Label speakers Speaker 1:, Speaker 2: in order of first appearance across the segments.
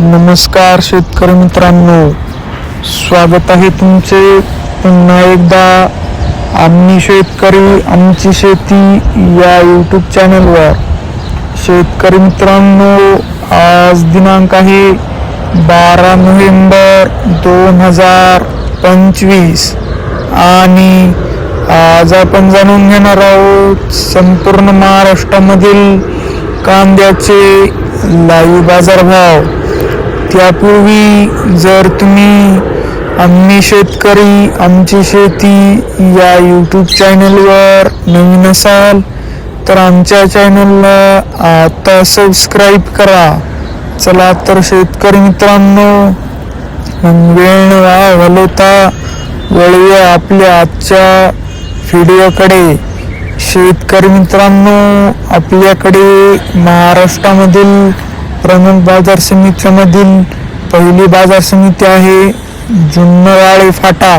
Speaker 1: नमस्कार शेतकरी मित्रांनो. स्वागत आहे तुमचे. पुन्हा एकदा आम्ही शेतकरी आमची शेती या यूट्यूब चॅनलवर शेतकरी मित्रांनो आज दिनांक आहे बारा नोव्हेंबर दोन हजार पंचवीस. आणि आज आपण जाणून घेणार आहोत संपूर्ण महाराष्ट्रामधील कांद्याचे लाईव्ह बाजारभाव. त्यापूर्वी जर तुम्ही आम्ही शेतकरी आमची शेती या यूट्यूब चॅनलवर नवीन असाल तर आमच्या चॅनलला आता सबस्क्राईब करा. चला तर शेतकरी मित्रांनो मग वेळ न वाया घालवता वळूया आपल्या आजच्या व्हिडिओकडे शेतकरी मित्रांनो आपल्याकडे महाराष्ट्रामधील प्रमुख बाजार समित्यामधील पहिली बाजार समिती आहे जुन्नवाळे फाटा.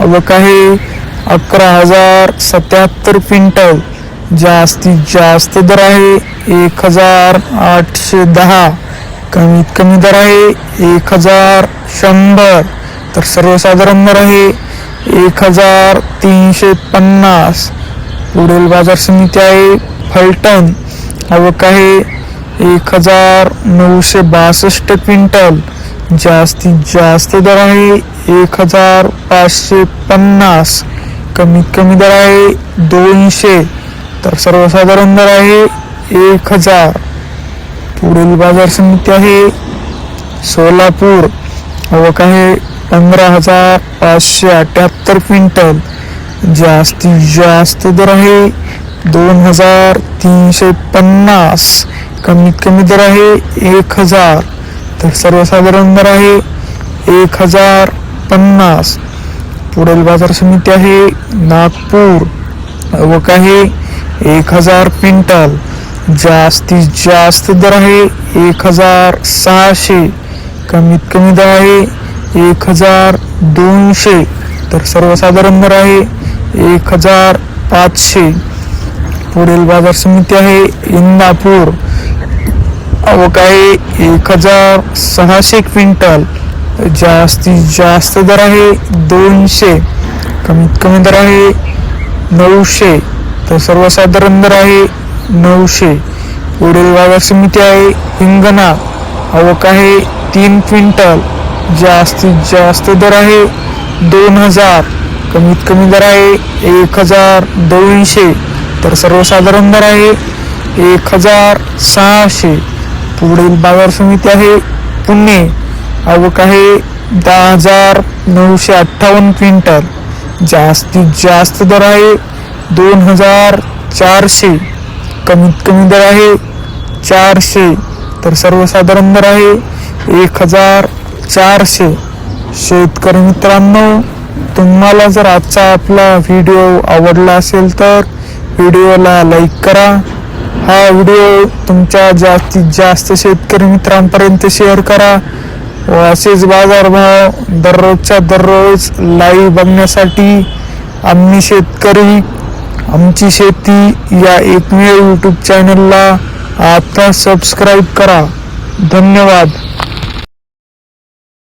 Speaker 1: अवक आहे अकरा हजार सत्याहत्तर क्विंटल जास्तीत जास्त दर आहे एक हजार आठशे दहा. कमीत कमी दर आहे एक हजार शंभर. तर सर्वसाधारण दर आहे एक हजार तीनशे पन्नास. पुढील बाजार समिती आहे फलटण. आवक आहे एक हजार नऊशे बासष्ट क्विंटल. जास्तीत जास्त दर आहे एक हजार पाचशे पन्नास. कमीत कमी दर आहे दोनशे. तर सर्वसाधारण दर आहे एक हजार पुढील बाजार समिती आहे सोलापूर. आवक आहे पंधरा हजार पाचशे अठ्याहत्तर क्विंटल. जास्तीत जास्त दर आहे दोन हजार तीनशे पन्नास. कमीत कमी दर आहे एक हजार. तर सर्वसाधारण दर आहे एक हजार पन्नास. पुढील बाजार समिती आहे नागपूर. आवक आहे एक हजार क्विंटल. जास्तीत जास्त दर आहे एक हजार सहाशे. कमीत कमी दर आहे एक हजार दोनशे. तर सर्वसाधारण दर आहे एक हजार पाचशे. पुढील बाजार समिती आहे इंदापूर. आवक आहे एक हजार सहाशे क्विंटल जास्तीत जास्त दर आहे दोनशे कमीत कमी दर आहे नऊशे तर सर्वसाधारण दर आहे नऊशे. पुढील बाजार समिती आहे हिंगणा. आवक आहे तीन क्विंटल जास्तीत जास्त दर आहे दोन हजार कमीत कमी दर आहे एक हजार दोनशे तर सर्वसाधारण दर आहे एक हजार सहाशे. पुढील बाजार समिती आहे पुणे आवक आहे दहा हजार नऊशे अठ्ठावन्न क्विंटल. जास्तीत जास्त दर आहे दोन हजार चारशे. कमीत कमी दर आहे चारशे. तर सर्वसाधारण दर आहे एक हजार चारशे. शेतकरी मित्रांनो तुम्हाला जर आजचा आपला व्हिडिओ आवडला असेल तर व्हिडिओला लाईक करा. हा व्हिडिओ तुमच्या जास्तीत जास्त शेतकरी मित्रांपर्यंत शेअर करा. व असेच बाजारभाव दररोजच्या दररोज लाईव्ह बघण्यासाठी आम्ही शेतकरी आमची शेती या एकमेव यूट्यूब चॅनलला आता सबस्क्राईब करा. धन्यवाद.